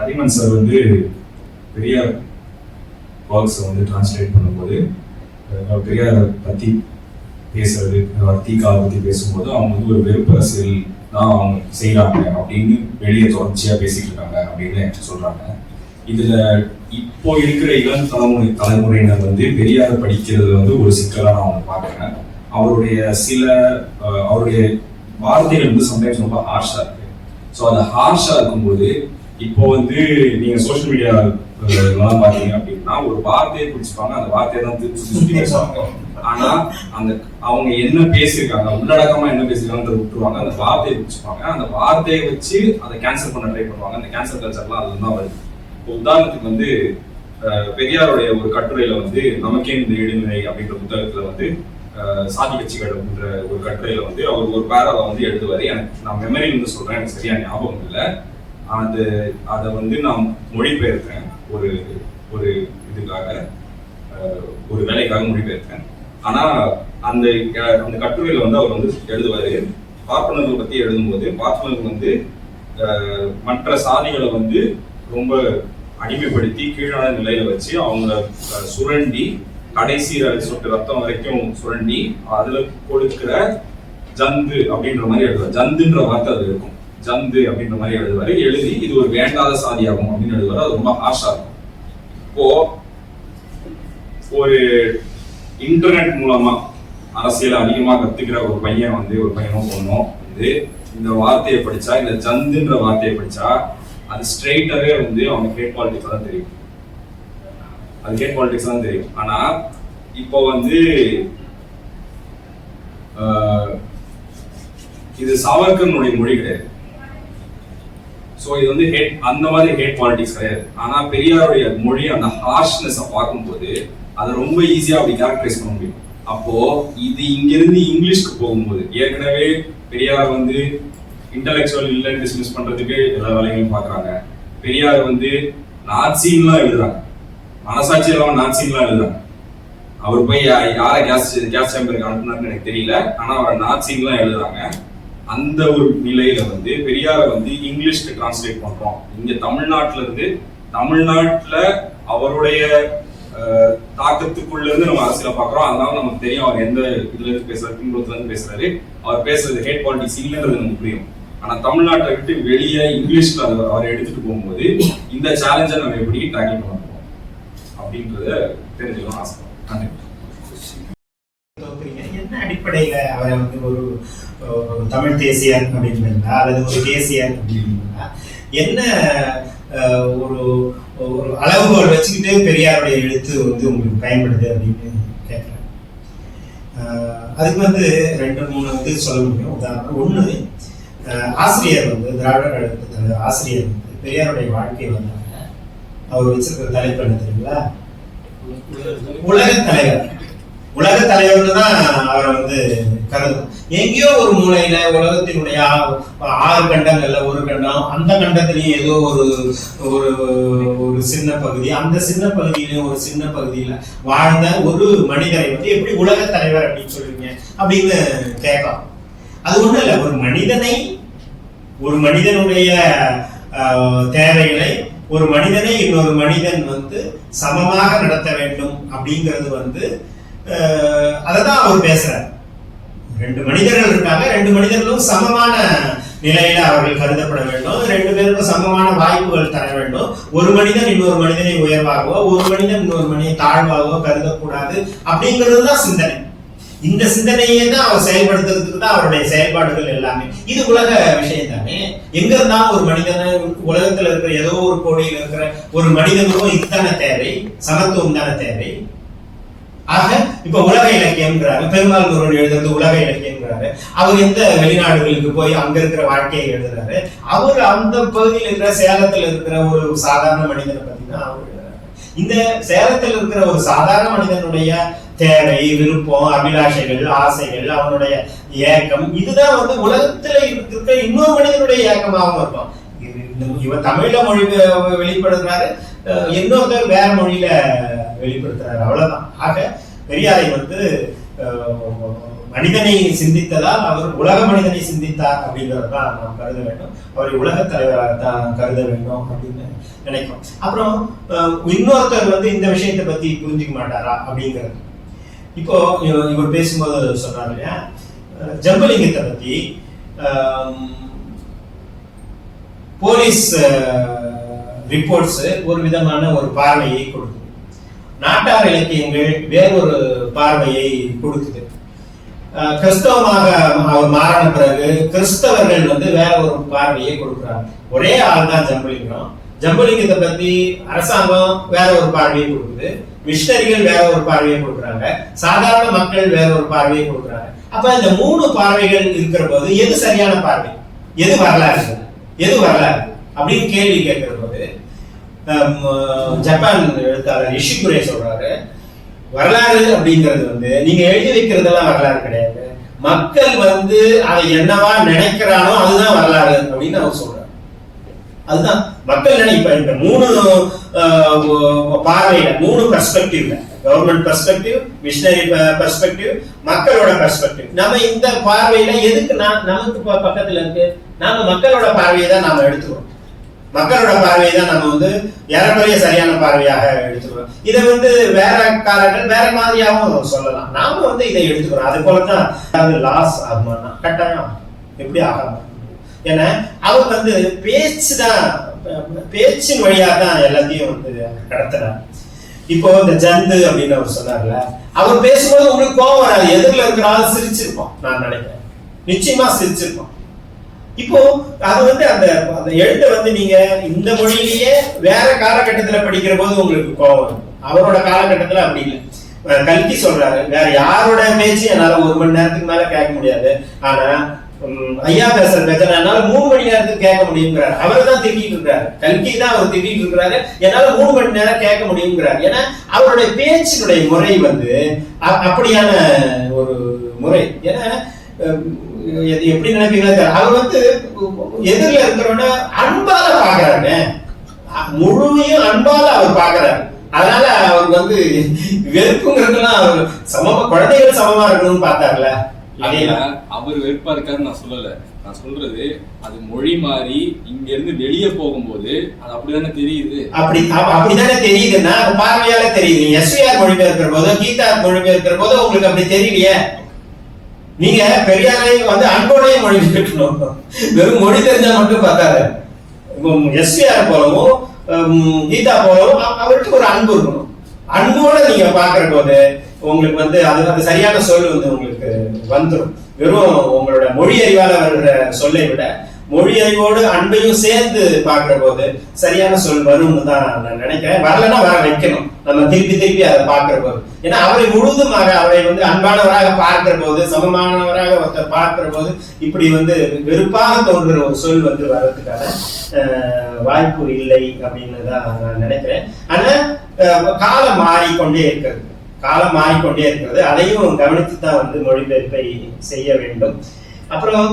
அதிமன் sir வந்து பெரியார் ஒர்க்ஸை வந்து translate பண்ணும்போது அஹ் பெரியாரை பற்றி பேசுறது தீகாவை பற்றி பேசும்போது அவங்க வந்து ஒரு வெறுப்பு அரசியல் தான் அவங்க செய்கிறாங்க அப்படின்னு வெளியே தொடர்ச்சியாக பேசிட்டு இருக்காங்க அப்படின்னு என்கிட்ட சொல்கிறாங்க இதில் இப்போ இருக்கிற இளம் தலைமுறை தலைமுறையினர் வந்து பெரியாரை படிக்கிறது வந்து ஒரு சிக்கலாக நான் அவங்க பார்க்குறேன். அவருடைய சில அவருடைய வார்த்தைகள் வந்து சம்டைம்ஸ் ரொம்ப ஹார்ஷாக இருக்கு. ஸோ அந்த ஹார்ஷாக இருக்கும்போது இப்போ வந்து நீங்க சோஷியல் மீடியா எல்லாம் பாத்தீங்க அப்படின்னா ஒரு வார்த்தையை பிடிச்சிப்பாங்க அந்த வார்த்தையை தான் திருச்சி சுத்தி பேசுவாங்க. ஆனா அந்த அவங்க என்ன பேசியிருக்காங்க உள்ளடக்கமா என்ன பேசியிருக்காங்கன்றத விட்டுருவாங்க. அந்த வார்த்தையை பிடிச்சிப்பாங்க அந்த வார்த்தையை வச்சு அதை கேன்சல் பண்ண ட்ரை பண்ணுவாங்க. அந்த கேன்சல் கல்ச்சர்லாம் அதுல தான் வருது. இப்போ உதாரணத்துக்கு வந்து பெரியாருடைய ஒரு கட்டுரையில வந்து நமக்கே இந்த இடைநிலை அப்படின்ற புத்தகத்துல வந்து சாதி கட்சிகள் அப்படின்ற ஒரு கட்டுரையில வந்து அவர் ஒரு பேராவை வந்து எழுதுவாரு. எனக்கு நான் மெமரியில வந்து சொல்றேன். எனக்கு சரியா ஞாபகம் இல்லை. அது அதை வந்து நான் மொழிபெயர்த்தேன். ஒரு ஒரு இதுக்காக ஒரு வேலைக்காக மொழிபெயர்த்தேன். ஆனால் அந்த அந்த கட்டுரையில் வந்து அவர் வந்து எழுதுவாரு. பார்ப்பனர்கள் பற்றி எழுதும்போது பார்ப்பனர்கள் வந்து மற்ற சாதிகளை வந்து ரொம்ப அடிமைப்படுத்தி கீழான நிலையில வச்சு அவங்கள சுரண்டி கடைசி சொட்டு ரத்தம் வரைக்கும் சுரண்டி அதுல கொடுக்கிற ஜந்து அப்படின்ற மாதிரி எழுதுவார். ஜந்துன்ற வார்த்தை அது இருக்கும். ஜந்து அப்படின்ற மாதிரி எழுதுவாரு. எழுதி இது ஒரு வேண்டாத சாதியாகும் அப்படின்னு எழுதுவாரு. அது ரொம்ப ஹார்ஷா இருக்கும். இப்போ ஒரு இன்டர்நெட் மூலமா அரசியல் அதிகமா கத்துக்கிற ஒரு பையன் வந்து ஒரு பையனும் பொண்ணும் வந்து இந்த வார்த்தையை படிச்சா இந்த ஜந்துன்ற வார்த்தையை படிச்சா அது ஸ்ட்ரெயிட்டாவே வந்து அவனுக்கு ஹேட் பாலிடிக்ஸ் தான் தெரியும். அது ஹேட் பாலிடிக்ஸ் தான் தெரியும். ஆனா இப்போ வந்து இது சாவர்கர்னுடைய மொழி கிடையாது. ஸோ இது வந்து ஹேட் அந்த மாதிரி ஹேட் குவாலிட்டிஸ் கிடையாது. ஆனால் பெரியாருடைய மொழி அந்த ஹார்ஷ்னஸை பார்க்கும்போது அதை ரொம்ப ஈஸியாக அப்படி கேரக்டரைஸ் பண்ண முடியும். அப்போ இது இங்கிருந்து இங்கிலீஷ்க்கு போகும்போது ஏற்கனவே பெரியார் வந்து இன்டலெக்சுவல் இல்லைன்னு டிஸ்மிஸ் பண்றதுக்கு எல்லா வேலைகளும் பார்க்குறாங்க. பெரியார் வந்து நாட்சின்லாம் எழுதுறாங்க. மனசாட்சி இல்லாமல் நாட்சின்லாம் எழுதுறாங்க. அவர் போய் யாரை கேஸ் கேஸ் சேம்பருக்கு அனுப்புனாருன்னு எனக்கு தெரியல. ஆனால் அவரை நாட்சின்லாம் எழுதுறாங்க. அந்த ஒரு நிலையில வந்து பெரியாரை வந்து இங்கிலீஷ்க்கு டிரான்ஸ்லேட் பண்றோம். இங்க தமிழ்நாட்டுல இருந்து தமிழ்நாட்டுல அவருடைய தாக்கத்துக்குள்ள இருந்து நம்ம அரசியல பாக்குறோம் அதனால நமக்கு தெரியும் அவர் எந்த இதுல இருந்து பேசுறாரு பின்புலத்துல இருந்து பேசுறாரு. அவர் பேசுறது ஹேட் பாலிட்டிக்ஸ் இல்லைன்றது நமக்கு புரியும். ஆனா தமிழ்நாட்டை விட்டு வெளியே இங்கிலீஷ்ல அவர் எடுத்துட்டு போகும்போது இந்த சேலஞ்சை நம்ம எப்படி டேக்கிள் பண்ண போறோம் அப்படின்றத தெரிஞ்சுக்கணும் ஆசைப்படுறோம். நன்றி. என்ன அடிப்படையில அவரை வந்து ஒரு தமிழ் தேசியன் அப்படின்றீங்களா அல்லது ஒரு தேசியன் அப்படின்றீங்களா என்ன ஒரு ஒரு அளவுகோல் வச்சுக்கிட்டு பெரியாருடைய எழுத்து வந்து உங்களுக்கு பயன்படுது அப்படின்னு கேட்குறேன் அதுக்கு வந்து ரெண்டு மூணு வந்து சொல்ல முடியும். உதாரணம் ஒன்று ஆசிரியர் வந்து திராவிட கழகத்து ஆசிரியர் வந்து பெரியாருடைய வாழ்க்கை வந்தாங்க அவர் வச்சிருக்கிற தலைப்பு என்ன தெரியுங்களா? உலக தலைவர். உலக தலைவர்னு தான் அவரை வந்து கருதும் எங்கேயோ ஒரு மூலையில உலகத்தினுடைய ஆறு கண்டங்கள்ல ஒரு கண்டம் அந்த கண்டத்திலையும் ஏதோ ஒரு ஒரு ஒரு சின்ன பகுதி அந்த சின்ன பகுதியிலையும் ஒரு சின்ன பகுதியில வாழ்ந்த ஒரு மனிதரை வந்து எப்படி உலக தலைவர் அப்படின்னு சொல்றீங்க? அப்படின்னு கேட்கலாம். அது ஒண்ணும் இல்லை ஒரு மனிதனை ஒரு மனிதனுடைய தேவைகளை ஒரு மனிதனை இன்னொரு மனிதன் வந்து சமமாக நடத்த வேண்டும் அப்படிங்கிறது வந்து அதை தான் அவர் பேசுறார். ரெண்டு மனிதர்கள் இருக்காங்க. ரெண்டு மனிதர்களும் சமமான நிலையில அவர்கள் கருதப்பட வேண்டும். ரெண்டு பேருக்கும் சமமான வாய்ப்புகள் தர வேண்டும். ஒரு மனிதன் இன்னொரு மனிதனை உயர்வாகவோ ஒரு மனிதன் இன்னொரு மனிதனை தாழ்வாகவோ கருதக்கூடாது அப்படிங்கிறது தான் சிந்தனை. இந்த சிந்தனையே தான் அவர் செயல்படுத்துறதுக்கு தான் அவருடைய செயல்பாடுகள் எல்லாமே. இது உலக விஷயம் தானே. எங்க இருந்தாலும் ஒரு மனிதனை உலகத்துல இருக்கிற ஏதோ ஒரு கோடியில் இருக்கிற ஒரு மனிதனுக்கும் இதுதான தேவை சமத்துவம் தானே தேவை. ஆக இப்ப உலக இலக்கியம்ங்கிறாரு. பெருமாள் முருகன் எழுதுறது உலக இலக்கியம்ங்கிறாரு. அவர் எந்த வெளிநாடுகளுக்கு போய் அங்க இருக்கிற வாழ்க்கையை எழுதுறாரு? அவர் அந்த பகுதியில் இருக்கிற சேலத்துல இருக்கிற ஒரு சாதாரண மனிதனை பத்தி தான் அவர் இந்த சேலத்தில் இருக்கிற ஒரு சாதாரண மனிதனுடைய தேவை விருப்பம் அபிலாஷைகள் ஆசைகள் அவனுடைய ஏக்கம் இதுதான் வந்து உலகத்துல இருக்கிற இன்னொரு மனிதனுடைய ஏக்கமாகவும் இருக்கும். இது- இவன் தமிழ்ல மொழி வெளிப்படுத்துறாரு. இன்னொருத்தர் வேற மொழியில வெளிப்படுத்துறாரு. அவ்வளவுதான். ஆக பெரியாரை வந்து மனிதனை சிந்தித்ததால் அவர் உலக மனிதனை சிந்தித்தார் அப்படிங்கிறதான் நாம் கருத வேண்டும். அவரை உலக தலைவராகத்தான் கருத வேண்டும் அப்படின்னு நினைக்கிறோம். அப்புறம் இன்னொருத்தர் வந்து இந்த விஷயத்தை பத்தி புரிஞ்சுக்க மாட்டாரா அப்படிங்கிறது. இப்போ இவர் பேசும்போது சொன்னார் இல்லையா? ஜம்பலிங்கத்தை பத்தி போலீஸ் ரிப்போர்ட்ஸ் ஒரு விதமான ஒரு பார்வையை கொடுக்கும் நாட்டார் இலக்கியங்கள் வேறொரு பார்வையை கொடுக்குது. கிறிஸ்தவமாக அவர் மாறின பிறகு கிறிஸ்தவர்கள் வந்து வேற ஒரு பார்வையை கொடுக்குறாங்க. ஒரே ஆள் தான் ஜம்பலிங்கம். ஜம்பலிங்கத்தை பத்தி அரசாங்கம் வேற ஒரு பார்வையை கொடுக்குது. மிஷினரிகள் வேற ஒரு பார்வையை கொடுக்குறாங்க. சாதாரண மக்கள் வேற ஒரு பார்வையை கொடுக்குறாங்க. அப்ப இந்த மூணு பார்வைகள் இருக்கிற போது எது சரியான பார்வை? எது வரலாறு? எது வரலாறு? அப்படின்னு கேள்வி கேட்கிற போது ஜப்பான் எழுத்தாளர் இஷிகுரே சொல்றாரு வரலாறு அப்படிங்கிறது வந்து நீங்க எழுதி வைக்கிறதெல்லாம் வரலாறு கிடையாது. மக்கள் வந்து அதை என்னவா நினைக்கிறானோ அதுதான் வரலாறு அப்படின்னு அவர் சொல்றாரு. அதுதான். மக்கள் நினைப்ப இந்த மூணு பார்வையில மூணு பெர்ஸ்பெக்டிவ்ல கவர்மெண்ட் பெர்ஸ்பெக்டிவ் மிஷினரி பெர்ஸ்பெக்டிவ் மக்களோட பெர்ஸ்பெக்டிவ் நம்ம இந்த பார்வையில எதுக்கு நான் நமக்கு பக்கத்துல இருக்கு? நாம மக்களோட பார்வையை தான் நாம எடுத்துக்கிறோம். மக்களோட பார்வையை தான் நம்ம வந்து ஏறக்குறைய சரியான பார்வையாக எடுத்துக்கிறோம். இதை வந்து வேற காலங்கள் வேற மாதிரியாகவும் சொல்லலாம். நாம வந்து இதை எடுத்துக்கிறோம். அது போலதான் அது லாஸ் ஆகுமானா கட்டாயம் எப்படி ஆகாம ஏன்னா அவர் வந்து பேச்சு தான் பேச்சின் வழியாக தான் எல்லாத்தையும் வந்து கடத்துறாரு. இப்போ இந்த ஜந்து அப்படின்னு அவர் சொன்னார்ல அவர் பேசும்போது உங்களுக்கு கோவம் வராது. எதிரில் இருக்கிற ஆள் சிரிச்சிருப்போம் நான் நினைக்கிறேன். நிச்சயமா சிரிச்சிருப்போம் இப்போ அது வந்து அந்த அந்த எழுத்தை வந்து நீங்க இந்த மொழியிலேயே வேற காலகட்டத்துல படிக்கிற போது உங்களுக்கு கோவம் அவரோட காலகட்டத்துல அப்படி இல்லை. கல்கி சொல்றாரு வேற யாரோட பேச்சு என்னால ஒரு மணி நேரத்துக்கு மேல கேட்க முடியாது. ஆனா உம், ஐயா பேசுற பேச்ச என்னால மூணு மணி நேரத்துக்கு கேட்க முடியுங்கிறாரு அவர் தான் திட்டிட்டு இருக்காரு. கல்கி தான் அவர் திட்டிட்டு இருக்கிறாரு என்னால மூணு மணி நேரம் கேட்க முடியுங்கிறாரு ஏன்னா அவருடைய பேச்சினுடைய முறை வந்து அப்படியான ஒரு முறை. ஏன்னா எது- எப்படி நினைப்பீங்களா. அவர் வந்து எதிரில் இருக்கிறவன அன்பால பாக்குறாங்க முழுமையும் அன்பால அவர் பாக்குறாரு அதனால அவர் வந்து வெறுப்புங்கிறதுலாம் அவர் சமமா குழந்தைகள் சமமா இருக்கணும்னு பார்த்தார்ல. அவர் வெறுப்பா இருக்காருன்னு நான் சொல்லல. நான் சொல்றது அது மொழி மாறி இங்க இருந்து வெளியே போகும்போது அது அப்படிதானே தெரியுது. அப்படி அப்ப- அப்படிதானே தெரியுதுன்னா பார்வையால தெரியுது. எஸ்விஆர் மொழிபெயர்க்கிற போதோ கீதா மொழிபெயர்க்கிற போதோ உங்களுக்கு அப்படி தெரியலையே. நீங்க பெரியாரை வந்து அன்போடைய மொழிபெயர்க்கணும் வெறும் மொழி தெரிஞ்சா மட்டும் பார்த்தாரு. எஸ்விஆர் போலவும் கீதா போலவும் அவருக்கு ஒரு அன்பு இருக்கணும். அன்போட நீங்க பாக்குற போது உங்களுக்கு வந்து அது அந்த சரியான சொல் வந்து உங்களுக்கு வந்துடும் வெறும் உங்களோட மொழி அறிவாளர் சொல்லை விட மொழி அறிவோடு அன்பையும் சேர்த்து பார்க்கிற போது சரியான சொல் வரும்னு தான் நான் நினைக்கிறேன். வரலன்னா வர வைக்கணும். நம்ம திருப்பி திருப்பி அதை பார்க்கிற போது. ஏன்னா அவரை முழுதுமாக அவரை வந்து அன்பானவராக பார்க்கிற போது சமமானவராக ஒருத்தர் பார்க்கிற போது இப்படி வந்து வெறுப்பாக தோன்றுற ஒரு சொல் வந்து வர்றதுக்கான அஹ், வாய்ப்பு இல்லை அப்படின்னு தான் நான் நினைக்கிறேன். ஆனா காலம் மாறிக்கொண்டே இருக்கிறது. காலம் மாறிக்கொண்டே இருக்கிறது. அதையும் கவனித்து தான் வந்து மொழிபெயர்ப்பை செய்ய வேண்டும். அப்புறம்